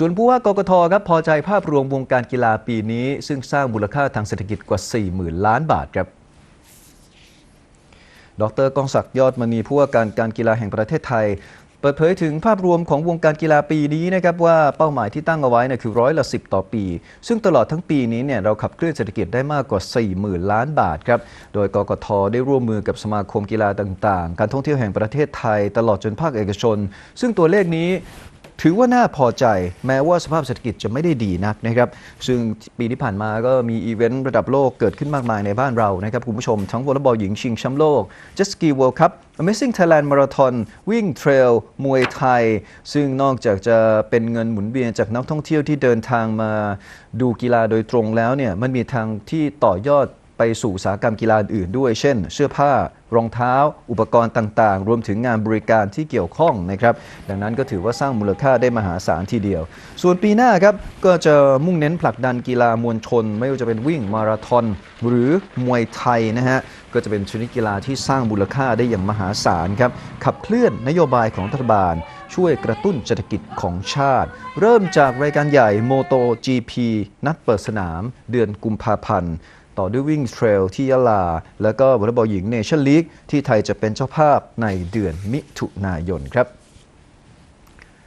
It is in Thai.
ส่วนผู้ว่ากกทครับพอใจภาพรวมวงการกีฬาปีนี้ ซึ่งสร้างมูลค่าทางเศรษฐกิจกว่า 40,000 ล้านบาทครับ ดรกองศักดิ์ยอดมณีผู้ว่าการการกีฬาแห่งประเทศไทย เปิดเผยถึงภาพรวมของวงการกีฬาปีนี้นะครับว่าเป้าหมายที่ตั้งเอาไว้เนี่ยคือร้อยละ 10 ต่อปี ซึ่งตลอดทั้งปีนี้เนี่ยเราขับเคลื่อนเศรษฐกิจได้มากกว่า 40,000 ล้านบาทครับโดยกกทได้ร่วมมือกับสมาคมกีฬาต่างๆ การท่องเที่ยวแห่งประเทศไทย ตลอดจนภาคเอกชน ซึ่งตัวเลขนี้ ถือว่าน่าพอใจแม้ว่าสภาพเศรษฐกิจจะไม่ได้ดีนักนะครับซึ่งปีที่ผ่านมาก็มีอีเวนต์ระดับโลกเกิดขึ้นมากมายในบ้านเรานะครับคุณผู้ชมทั้งวอลเลย์บอลหญิงชิงแชมป์โลก Jet Ski World Cup Amazing Thailand Marathon วิ่งเทรลมวยไทย ซึ่งนอกจากจะเป็นเงินหมุนเวียนจากนักท่องเที่ยวที่เดินทางมาดูกีฬาโดยตรงแล้วเนี่ยมันมีทางที่ต่อยอด ไปสู่อุตสาหกรรมกีฬาอื่นด้วย เช่น เสื้อผ้ารองเท้า อุปกรณ์ต่างๆ รวมถึงงานบริการที่เกี่ยวข้องนะครับ ดังนั้นก็ถือว่าสร้างมูลค่าได้มหาศาลทีเดียว ส่วนปีหน้าครับก็จะมุ่งเน้นผลักดันกีฬามวลชน ไม่ว่าจะเป็นวิ่งมาราธอนหรือมวยไทยนะฮะก็จะเป็นชนิดกีฬาที่สร้างมูลค่าได้อย่างมหาศาลครับขับเคลื่อนนโยบายของรัฐบาล ช่วยกระตุ้นเศรษฐกิจของชาติ เริ่มจากรายการใหญ่ Moto GP นัดเปิดสนาม เดือนกุมภาพันธ์ ต่อด้วยวิ่งเทรลที่ยะลา แล้วก็วอลเลย์บอลหญิงเนชั่นลีกที่ไทยจะเป็นเจ้าภาพในเดือนมิถุนายนครับ